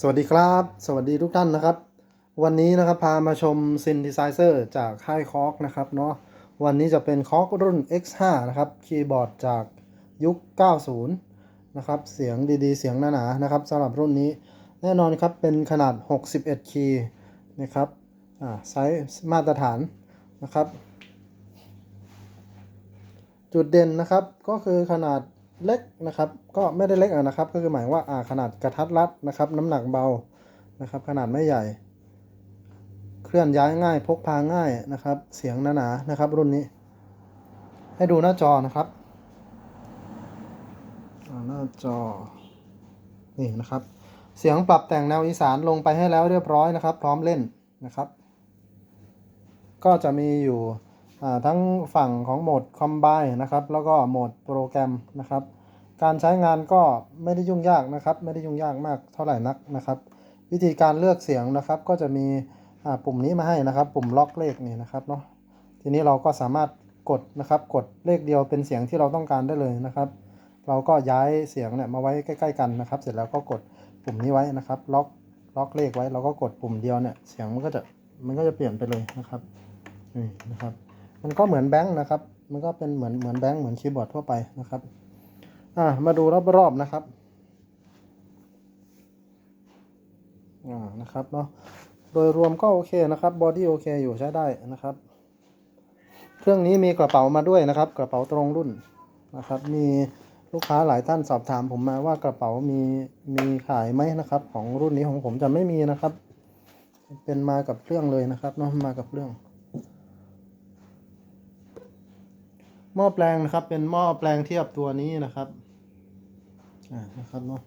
สวัสดีครับ สวัสดีทุกท่านนะครับ วันนี้นะครับพามาชมซิน t ิ s เซอร์จากค่ายคอกนะครับเนาะวันนี้จะเป็นคอกรุ่น X5 นะครับคีย์บอร์ดจากยุค 90 นะครับเสียงดีๆ เสียงหนาๆนะครับสำหรับรุ่นนี้แน่นอนครับเป็นขนาด 61 คีย์นะครับอ่าไซส์มาตรฐานนะครับ จุดเด่นนะครับก็คือขนาด เล็กนะครับก็ไม่ได้เล็กอะนะครับ ก็คือหมายว่าอ่าขนาดกระทัดรัดนะครับ น้ำหนักเบานะครับ ขนาดไม่ใหญ่ เคลื่อนย้ายง่าย พกพาง่ายนะครับ เสียงหนาๆนะครับ รุ่นนี้ ให้ดูหน้าจอนะครับหน้าจอนี่นะครับ เสียงปรับแต่งแนวอีสานลงไปให้แล้วเรียบร้อยนะครับ พร้อมเล่นนะครับ ก็จะมีอยู่ ทั้งฝั่งของโหมดคอมไบนะครับ แล้วก็โหมดโปรแกรมนะครับ การใช้งานก็ไม่ได้ยุ่งยากนะครับ ไม่ได้ยุ่งยากมากเท่าไหร่นักนะครับ วิธีการเลือกเสียงนะครับ ก็จะมีปุ่มนี้มาให้นะครับ ปุ่มล็อกเลขนี่นะครับเนาะ ทีนี้เราก็สามารถกดนะครับ กดเลขเดียวเป็นเสียงที่เราต้องการได้เลยนะครับ เราก็ย้ายเสียงเนี่ยมาไว้ใกล้ ๆ กันนะครับ เสร็จแล้วก็กดปุ่มนี้ไว้นะครับ ล็อกล็อกเลขไว้ เราก็กดปุ่มเดียวเนี่ย เสียงมันก็จะมันก็จะเปลี่ยนไปเลยนะครับ นี่นะครับ มันก็เหมือนแบงค์นะครับ มันก็เป็นเหมือนเหมือนแบงค์เหมือนคีย์บอร์ดทั่วไปนะครับ อ่ามาดูรอบๆนะครับ อ่านะครับเนาะ โดยรวมก็โอเคนะครับ บอดี้โอเคอยู่ใช้ได้นะครับ เครื่องนี้มีกระเป๋ามาด้วยนะครับ กระเป๋าตรงรุ่นนะครับ มีลูกค้าหลายท่านสอบถามผมมาว่ากระเป๋ามีมีขายไหมนะครับ ของรุ่นนี้ของผมจะไม่มีนะครับ เป็นมากับเครื่องเลยนะครับเนาะมากับเครื่อง หม้อแปลงนะครับ เป็นหม้อแปลงเทียบตัวนี้นะครับอ่านะครับเนาะ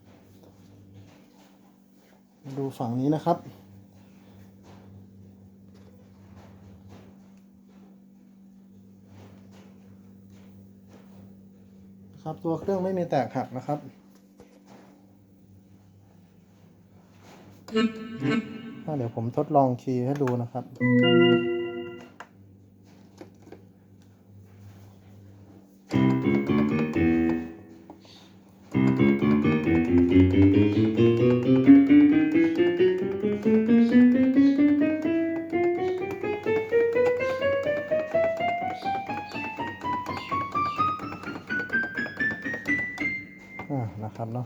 มาดูฝั่งนี้นะครับ ครับตัวเครื่องไม่มีแตกหักนะครับอ่าเดี๋ยวผมทดลองคีย์ให้ดูนะครับ อ่านะครับเนาะ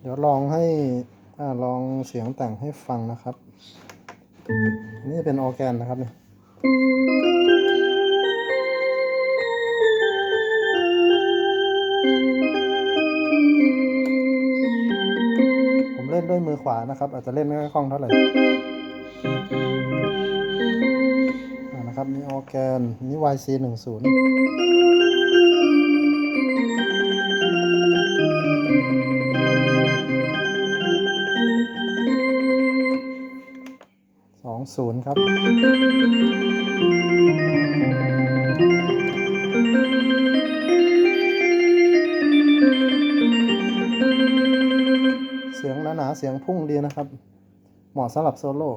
เดี๋ยวลองให้อ่าลองเสียงแต่งให้ฟังนะครับอันนี้เป็นออแกนนะครับเนี่ยผมเล่นด้วยมือขวานะครับ อาจจะเล่นไม่ค่อยคล่องเท่าไหร่ อร์แกนนี่ YC หนึ่งศูนย์สองศูนย์ครับ เสียงหนาๆเสียงพุ่งดีนะครับ เหมาะสำหรับโซโล่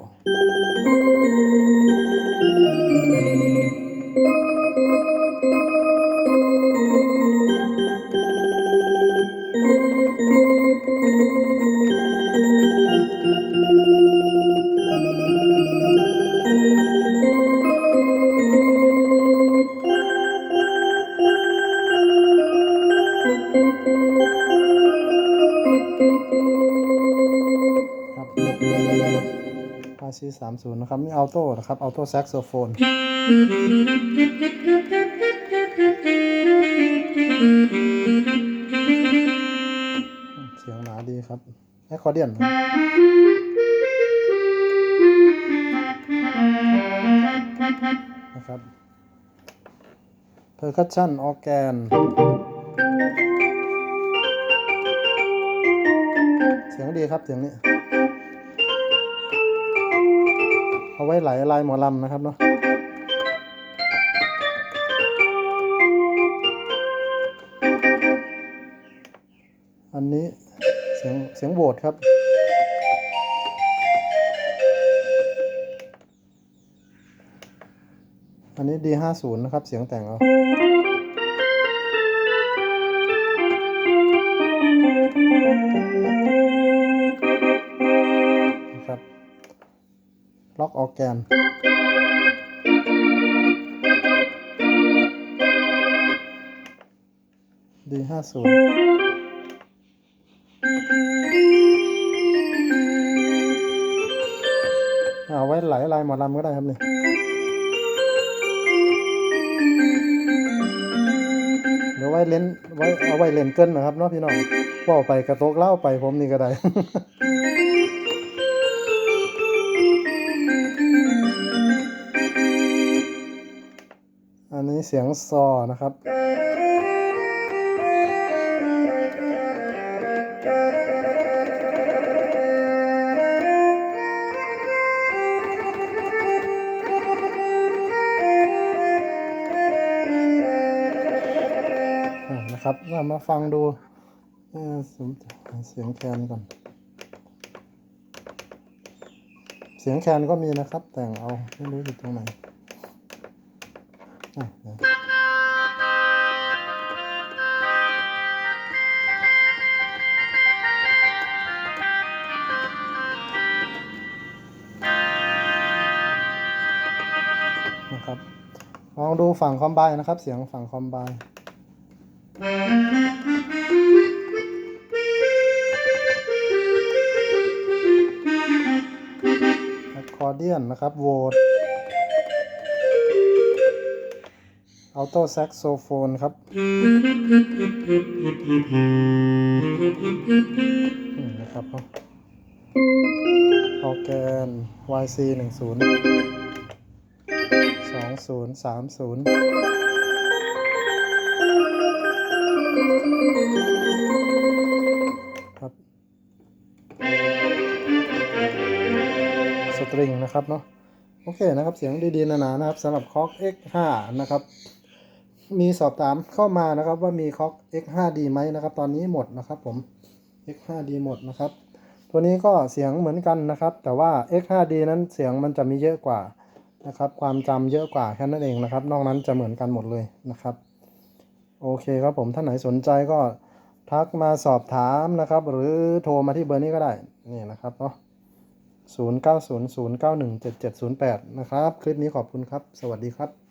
RC 3 0นะครับนี่อัลโต้นะครับอัลโต้แซกโซโฟนเสียงหนาดีครับแอคคอร์เดียนนะครับเพอร์คัชชั่นออแกนเสียงดีครับเสียงนี้ เอาไว้ไหลลายหมอลำนะครับเนาะอันนี้เสียงเสียงโบดครับ อันนี้ D50 นะครับ เสียงแต่งเอา ล็อกออร์แกนดีห้าศูนย์เอาไว้ไหลลายหมอลำก็ได้ครับนี่เดี๋ยวไว้เล่นไว้เอาไว้เล่นเกินนะครับเนาะพี่น้องว่าไปกระโตกเล่าไปผมนี่ก็ได้ เสียงซอนะครับ นะครับมาฟังดูเสียงแคนก่อน เสียงแคนก็มีนะครับ แต่งเอาไม่รู้อยู่ตรงไหน นะครับ ลองดูฝั่งคอมไบนะครับ เสียงฝั่งคอมไบอะคอร์เดียนนะครับโหวต อัลโตแซกโซโฟนครับ นี่นะครับออแกน YC หนึ่งศูนย์สองศูนย์สามศูนย์ครับ สตริงนะครับเนาะ โอเคนะครับ เสียงดี ๆ หนาๆนะครับสำหรับคอก X5 นะครับ มีสอบถามเข้ามานะครับ ว่ามีคอก X5 ดีไหมนะครับ ตอนนี้หมดนะครับผม X5 ดีหมดนะครับ ตัวนี้ก็เสียงเหมือนกันนะครับ แต่ว่า X5D นั้นเสียงมันจะมีเยอะกว่านะครับ ความจำเยอะกว่าแค่นั้นเองนะครับ นอกนั้นจะเหมือนกันหมดเลยนะครับ โอเคครับผมท่านไหนสนใจก็ทักมาสอบถามนะครับ หรือโทรมาที่เบอร์นี้ก็ได้นี่นะครับเนาะ0900917708 นะครับ คลิปนี้ขอบคุณครับ สวัสดีครับ